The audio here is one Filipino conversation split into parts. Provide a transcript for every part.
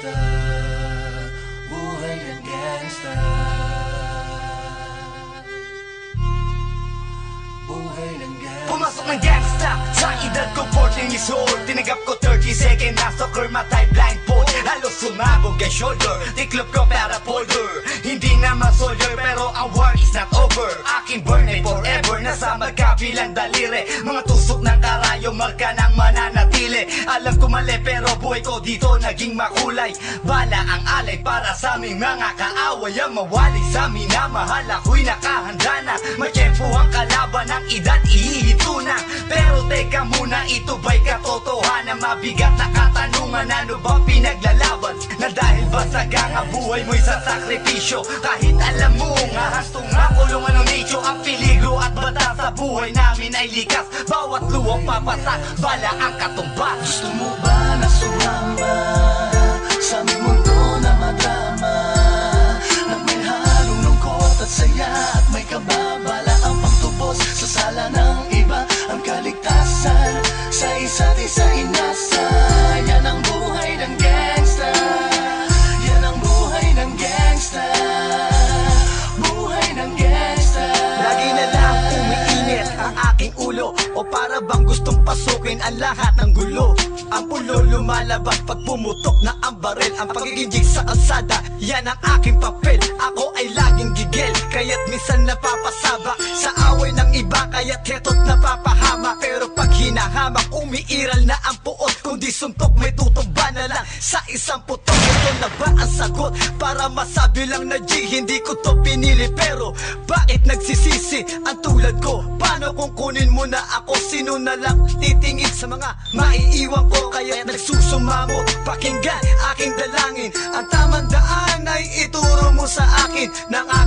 gangster, buhay ng gangster. Buhay ng gangster. Pumasok ng gangster sa edad ko 14 years old. Ko 30 second soccer matay blindfold. Halos sumabog kay shoulder. Tiklop ko para folder Hindi naman soldier pero ang war is not over. Aking burn ay forever. Nasa magkabilang daliri. Mga tusok ng karayo Marka ng mananatili. Alam ko mali pero buhay ko dito naging makulay. Bala ang alay para sa aming mga kaaway. Ang mawali sa minamahal ako'y nakahanda na. May tiyempo ang kalaban ng edad ihihito na. Pero teka muna ito ba'y katotohanan Mabigat na katanungan ano ba pinaglalaban? Na dahil basag ang buhay mo'y sa sakripisyo? Kahit alam mo nga hastong nga kulungan ng nicho Ang peligro at bata sa buhay namin ay likas. Bawat luwang papasak, bala ang katumbas. Gusto mo ba pasukin ang lahat ng gulo. Ang pulo lumalabas pag pumutok na ang barel Ang pagiging jig sa kalsada, yan ang aking papel. Ako ay laging gigil, kaya't minsan napapasaba. Sa away ng iba, kaya't heto't napapahama. Pero hinahamak, umiiral na ang puot Kundi suntok, may tutumba na lang sa isang putok Ito na ba ang sagot? Para masabi lang na G, hindi ko to pinili Pero bakit nagsisisi ang tulad ko? Paano kung kunin mo na ako? Sino na lang titingin sa mga maiiwan ko? Kaya nagsusumamo, pakinggan aking dalangin Ang tamang daan ay ituro mo sa akin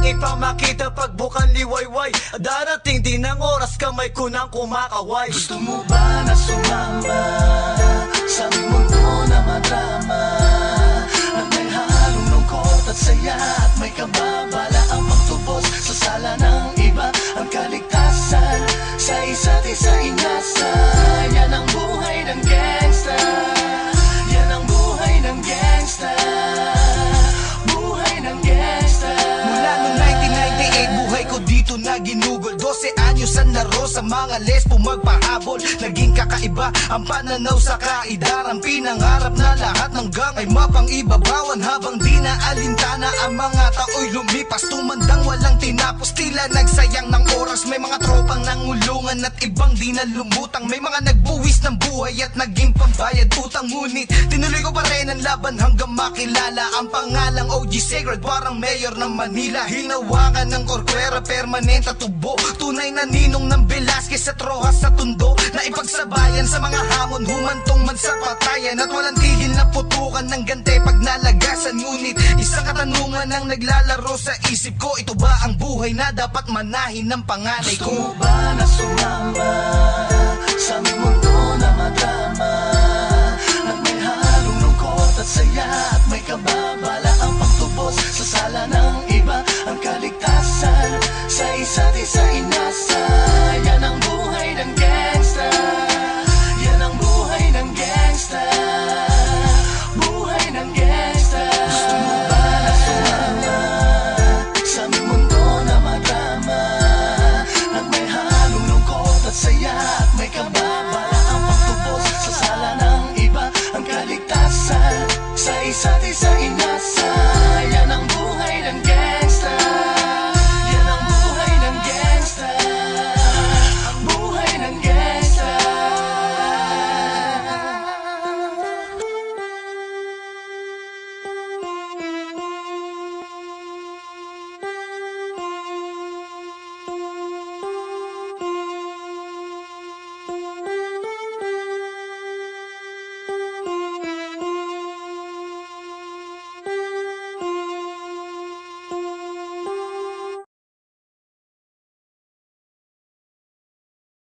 Nang aking pamakita pagbukan liwayway. Darating din ang oras kamay ko nang kumakaway. Gusto mo ba na sumama ginugol. 12 anyos ang laro sa mga lesbo magpahabol. Naging kakaiba ang pananaw sa kaidaran. Pinangarap na lahat ng gang ay mapangibabawan Habang di na alintana ang mga tao'y lumipas. Tumandang walang tinapos, tila nagsayang ng oras. May mga tropang nangulungan at ibang di na lumutang May mga nagbuwis ng buhay at naging pambayad utang. Ngunit tinuloy ko pa rin ang laban hanggang makilala. Ang pangalang OG Sacred parang mayor ng Manila. Hinawakan ng korkwera permanent at tubo. Tunay na ninong ng Velasquez at Rojas sa tundo. Na ipagsabayan sa mga hamon humantong man sa patayan. At walang tigil na putukan ng gante pag nalagasan. Ngunit isang katanungan ang naglalaro sa isip ko. Ito ba ang buhay na dapat manahin ng panganay Gusto ko? mo ba na sumama Sa mundo isa-isa ina